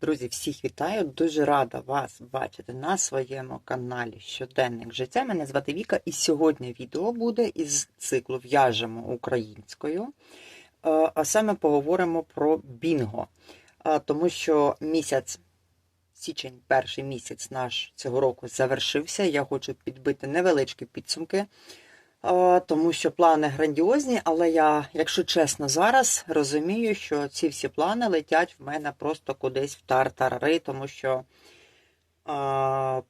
Друзі, всіх вітаю! Дуже рада вас бачити на своєму каналі Щоденник життя. Мене звати Віка, і сьогодні відео буде із циклу В'яжемо українською. Е, А саме поговоримо про бінго. Е, Тому що місяць, січень, перший місяць наш цього року завершився. Я хочу підбити невеличкі підсумки. Тому що плани грандіозні, але я, якщо чесно, зараз розумію, що ці всі плани летять в мене просто кудись в тартарари, тому що е,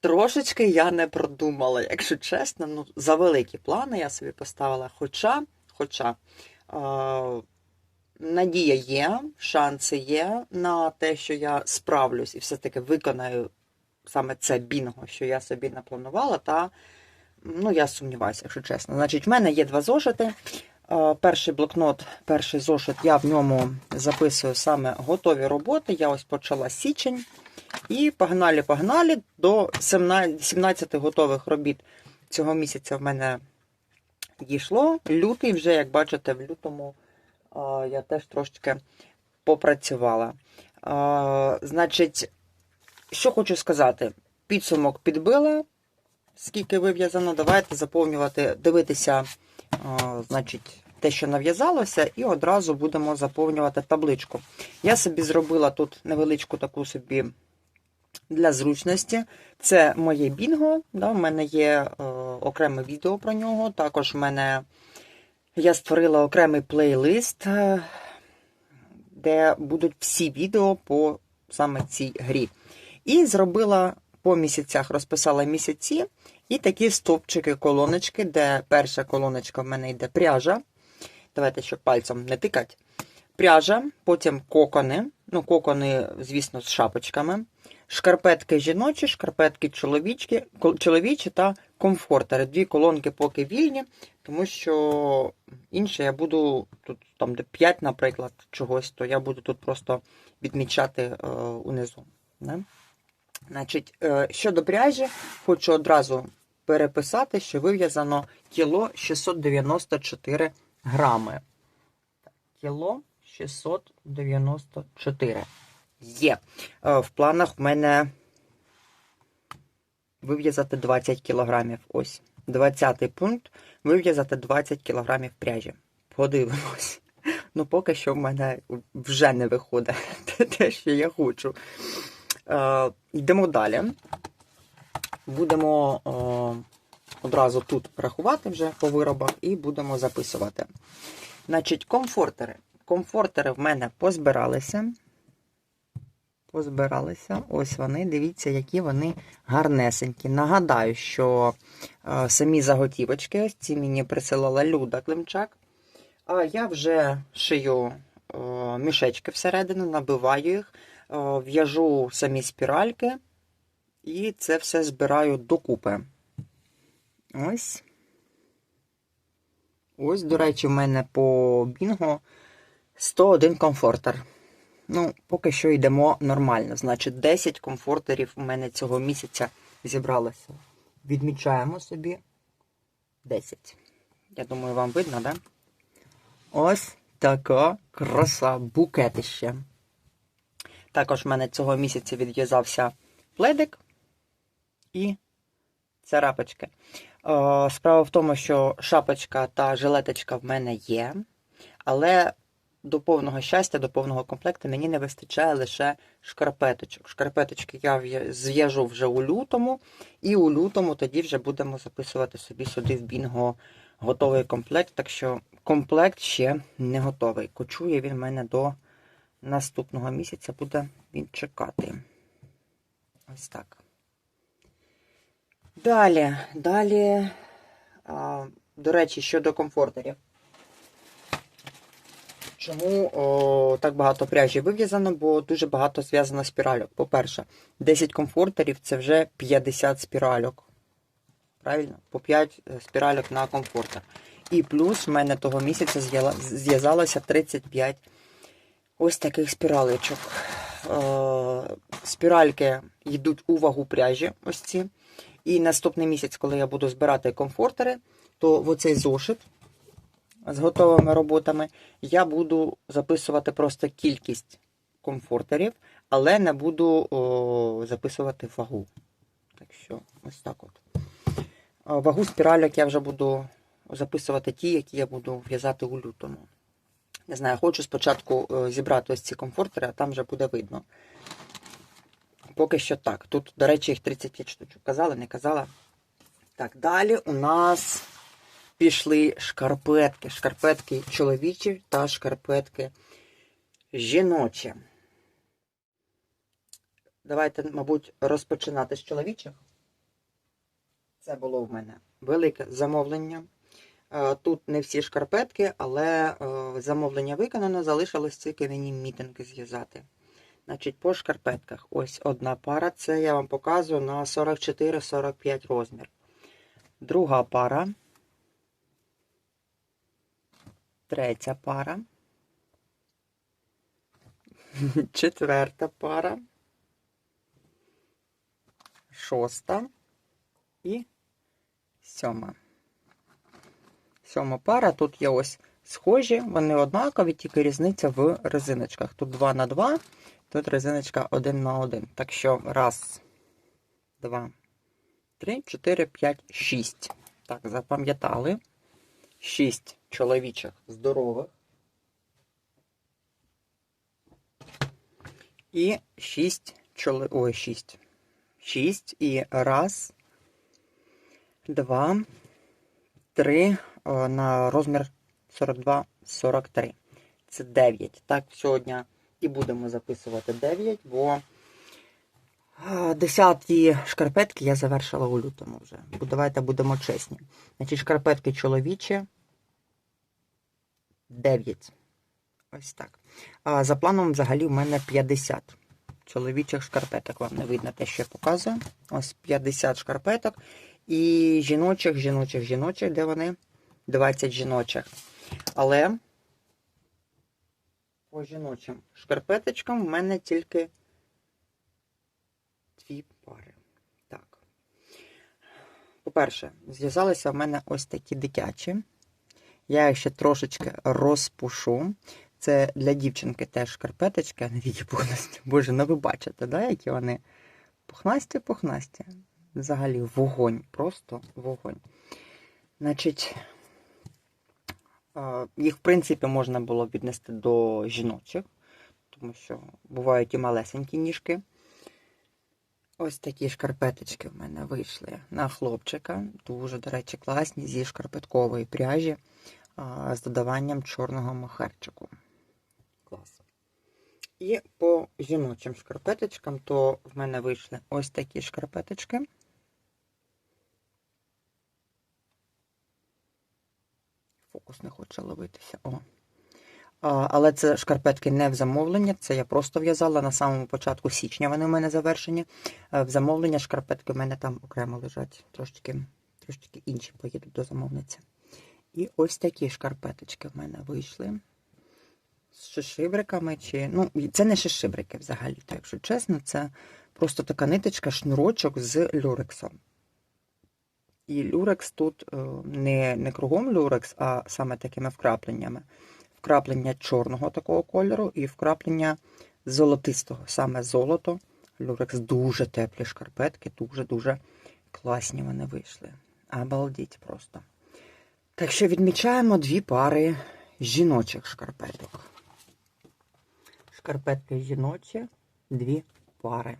трошечки я не продумала, якщо чесно, ну, за великі плани я собі поставила. Хоча, хоча е, надія є, шанси є на те, що я справлюсь і все-таки виконаю саме це бінго, що я собі напланувала, та Ну, я сумніваюся, якщо чесно. Значить, в мене є два зошити. Е, Перший блокнот, перший зошит, я в ньому записую саме готові роботи. Я ось почала січень. І погнали-погнали до 17 готових робіт цього місяця в мене дійшло. Лютий вже, як бачите, в лютому е, я теж трошечки попрацювала. Е, Значить, що хочу сказати, підсумок підбила скільки вив'язано, давайте заповнювати, дивитися, значить, те, що нав'язалося, і одразу будемо заповнювати табличку. Я собі зробила тут невеличку таку собі для зручності. Це моє бінго. Да, в мене є е, окреме відео про нього. Також в мене я створила окремий плейлист, е, де будуть всі відео по саме цій грі. І зробила по місяцях, розписала місяці. І такі стовпчики, колоночки, де перша колоночка в мене йде пряжа. Давайте, щоб пальцем не тикать. Пряжа, потім кокони. Ну, кокони, звісно, з шапочками. Шкарпетки жіночі, шкарпетки чоловічі та комфортери. Дві колонки поки вільні, тому що інше я буду тут, там, де 5, наприклад, чогось, то я буду тут просто відмічати е, унизу. Не? Значить, е, щодо пряжі, хочу одразу переписати, що вив'язано кіло 694 грами. Кіло 694. Є. Е, В планах в мене вив'язати 20 кілограмів. Ось. 20 пункт. Вив'язати 20 кілограмів пряжі. Подивимось. Ну, поки що в мене вже не виходить те, що я хочу. Е, йдемо далі. Будемо е, одразу тут рахувати вже по виробах і будемо записувати. Значить, комфортери. Комфортери в мене позбиралися. Позбиралися. Ось вони. Дивіться, які вони гарнесенькі. Нагадаю, що е, самі заготівочки, ось ці мені присилала Люда Климчак. А я вже шию е, мішечки всередину, набиваю їх. Е, в'яжу самі спіральки і це все збираю докупи. Ось. Ось, до речі, в мене по бінго 101 комфортер. Ну, поки що йдемо нормально. Значить, 10 комфортерів у мене цього місяця зібралося. Відмічаємо собі 10. Я думаю, вам видно, да? Ось така краса букетище. Також в мене цього місяця відв'язався пледик і царапочки. Справа в тому, що шапочка та жилеточка в мене є, але до повного щастя, до повного комплекту мені не вистачає лише шкарпеточок. Шкарпеточки я зв'яжу вже у лютому, і у лютому тоді вже будемо записувати собі сюди в бінго готовий комплект. Так що комплект ще не готовий. Кочує він в мене до наступного місяця буде він чекати. Ось так. Далі, далі, а, до речі, щодо комфортерів. Чому о, так багато пряжі вив'язано? Бо дуже багато зв'язано спіральок. По-перше, 10 комфортерів це вже 50 спіральок. Правильно? По 5 спіральок на комфортер. І плюс в мене того місяця зв'язалося 35 ось таких спіралечок. Е, Спіральки йдуть у вагу пряжі, ось ці. І наступний місяць, коли я буду збирати комфортери, то в оцей зошит з готовими роботами я буду записувати просто кількість комфортерів, але не буду записувати вагу. Так що, ось так от. Вагу спіральок я вже буду записувати ті, які я буду в'язати у лютому. Не знаю, хочу спочатку е, зібрати ось ці комфортери, а там вже буде видно. Поки що так. Тут, до речі, їх 35 штучок. Казала, не казала. Так, далі у нас пішли шкарпетки. Шкарпетки чоловічі та шкарпетки жіночі. Давайте, мабуть, розпочинати з чоловічих. Це було в мене велике замовлення. Е, Тут не всі шкарпетки, але е, замовлення виконано, залишилось тільки мені мітинги зв'язати. Значить, по шкарпетках. Ось одна пара. Це я вам показую на 44-45 розмір. Друга пара. Третя пара. Четверта пара. Шоста і сьома. Сьома пара. Тут є ось схожі, вони однакові, тільки різниця в резиночках. Тут 2 на 2, тут резиночка 1 на 1. Так що раз, два, три, чотири, п'ять, шість. Так, запам'ятали. Шість чоловічих здорових. І шість чоли... Ой, шість. Шість. І раз, два, три на розмір 42-43. Це 9. Так, сьогодні і будемо записувати 9, бо а, десяті шкарпетки я завершила у лютому вже. Давайте будемо чесні. Значить, шкарпетки чоловічі 9. Ось так. А за планом взагалі в мене 50 чоловічих шкарпеток. Вам не видно те, що я показую. Ось 50 шкарпеток. І жіночих, жіночих, жіночих, де вони? 20 жіночих. Але по жіночим шкарпеточкам в мене тільки дві пари. Так. По-перше, зв'язалися в мене ось такі дитячі. Я їх ще трошечки розпушу. Це для дівчинки теж шкарпеточки, а не віді пухнасті. Боже, ну ви бачите, да, які вони пухнасті-пухнасті. Взагалі вогонь, просто вогонь. Значить, їх, в принципі, можна було віднести до жіночих, тому що бувають і малесенькі ніжки. Ось такі шкарпеточки в мене вийшли на хлопчика. Дуже, до речі, класні зі шкарпеткової пряжі з додаванням чорного махерчику. Клас. І по жіночим шкарпеточкам, то в мене вийшли ось такі шкарпеточки. Фокус не хоче ловитися. О. А, але це шкарпетки не в замовлення, це я просто в'язала на самому початку січня. Вони в мене завершені. А в замовлення шкарпетки в мене там окремо лежать. Трошечки, трошечки інші поїдуть до замовниці. І ось такі шкарпеточки в мене вийшли. З шишибриками. чи... Ну, це не шишибрики взагалі, то якщо чесно, це просто така ниточка, шнурочок з люрексом. І люрекс тут е, не, не кругом люрекс, а саме такими вкрапленнями. Вкраплення чорного такого кольору і вкраплення золотистого, саме золото. Люрекс дуже теплі шкарпетки, дуже-дуже класні вони вийшли. Обалдіть просто. Так що відмічаємо дві пари жіночих шкарпеток. Шкарпетки жіночі, дві пари.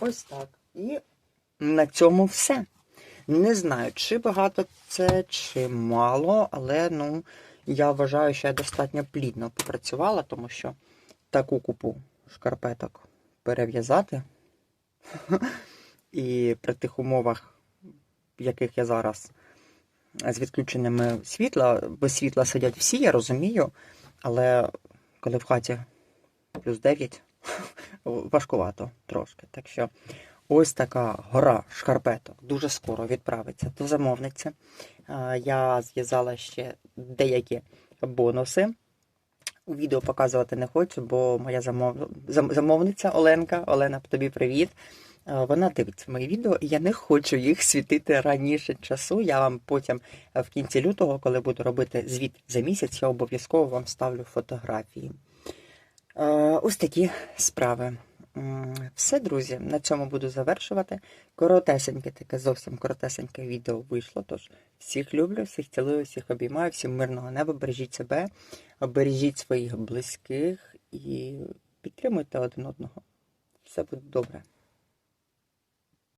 Ось так. І на цьому все. Не знаю, чи багато це, чи мало, але ну, я вважаю, що я достатньо плідно попрацювала, тому що таку купу шкарпеток перев'язати. І при тих умовах, в яких я зараз з відключеннями світла, без світла сидять всі, я розумію, але коли в хаті плюс 9, важкувато трошки. Так що ось така гора шкарпеток дуже скоро відправиться до замовниці. Я зв'язала ще деякі бонуси. У відео показувати не хочу, бо моя замов... замовниця Оленка, Олена, тобі привіт. Вона дивиться мої відео, і я не хочу їх світити раніше часу. Я вам потім в кінці лютого, коли буду робити звіт за місяць, я обов'язково вам ставлю фотографії. Ось такі справи. Все, друзі, на цьому буду завершувати. Коротесеньке, таке зовсім коротесеньке відео вийшло. Тож всіх люблю, всіх цілую, всіх обіймаю, всім мирного неба, бережіть себе, бережіть своїх близьких і підтримуйте один одного. Все буде добре.